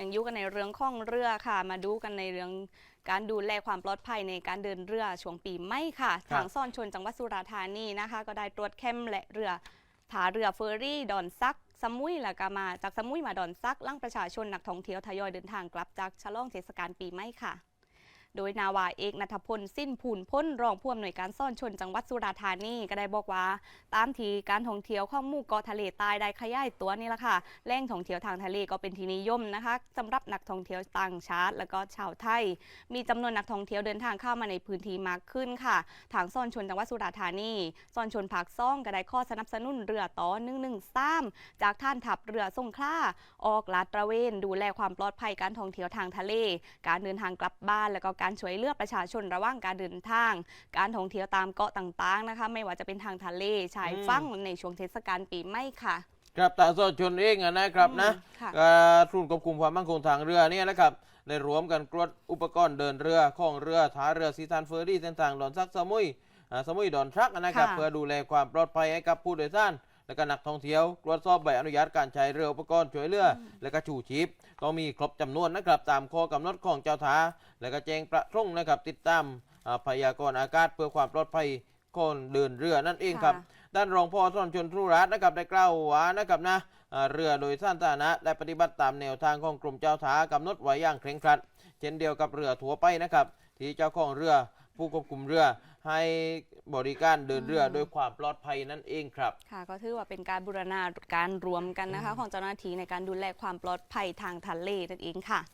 ยังอยู่กันในเรื่องของเรือค่ะ มาดูกันในเรื่องการดูแลความปลอดภัยในการเดินเรือช่วงปีใหม่ค่ะครับทางซ่อนชนจังหวัดสุราษฎร์ธานีนะคะ ก็ได้ตรวจเข้มและเรือถาเรือเฟอร์รี่ดอนซัก สมุยแล้วก็มาจากสมุยมาดอนซักล่างประชาชนนักท่องเที่ยวทยอยเดินทางกลับจากฉลองเทศกาลปีใหม่ค่ะ โดยนาวาเอกนัทพลสิ้นผูนพ้นรองผู้อำนวยการซ่อนชนจังหวัดสุราษฎร์ธานีก็ได้บอกว่า ตามทีการท่องเที่ยวของหมู่เกาะทะเลใต้ได้ขยายตัวนี่แหละค่ะแหล่งท่องเที่ยวทางทะเลก็เป็นที่นิยมนะคะสำหรับนักท่องเที่ยวต่างชาติ แล้วก็ชาวไทย มีจำนวนนักท่องเที่ยวเดินทางเข้ามาในพื้นที่มากขึ้นค่ะ ทางซ่อนชนจังหวัดสุราษฎร์ธานีซ่อนชนภาคซ่องก็ได้ข้อสนับสนุนเรือต่อ113จากท่านทัพเรือสงขลาออกลาดตระเวน ดูแลความปลอดภัยการท่องเที่ยวทางทะเล การเดินทางกลับบ้านแล้วก็การช่วยเหลือประชาชนระหว่างการเดินทาง การท่องเที่ยวตามเกาะต่างๆนะคะ ไม่ว่าจะเป็นทางทะเลชายฝั่งในช่วงเทศกาลปีใหม่ค่ะครับแต่ส่วนชนเองอะนะครับนะอืมค่ะการศูนย์ควบคุมความมั่นคงทางเรือเนี่ยนะครับได้รวมกันตรวจอุปกรณ์เดินเรือของเรือท้าเรือซีซานเฟอร์รี่เส้นทางดอนซักสมุยอ่าสมุยดอนทรักนะครับค่ะเพื่อดูแลความปลอดภัยให้กับผู้โดยสาร และก็นักท่องเที่ยวตรวจสอบใบอนุญาตการใช้เรืออุปกรณ์ช่วยเหลืออและก็ชูชีพต้องมีครบจำนวนนะครับตามข้อกำหนดของเจ้าท้าและก็แจ้งประท่งนะครับติดตามอ่าพยากรณ์อากาศเพื่อความปลอดภัยคนเดินเรือนั่นเองครับค่ะด้านรองพ่อซ่อนชนทุรัตน์นะครับได้กล่าวว่านะครับนะอ่าเรือโดยสารสาธารณะได้ปฏิบัติตามแนวทางของกรมเจ้าท่ากำหนดไว้อย่างเคร่งครัด เช่นเดียวกับเรือทั่วไปนะครับ ที่เจ้าของเรือ ผู้ควบคุมเรือ ให้บริการเดินเรืออืมโดยความปลอดภัยนั่นเองครับ ค่ะ ก็ถือว่าเป็นการบูรณาการรวมกันนะคะ ของเจ้าหน้าที่ในการดูแลความปลอดภัยทางทะเลนั่นเองค่ะ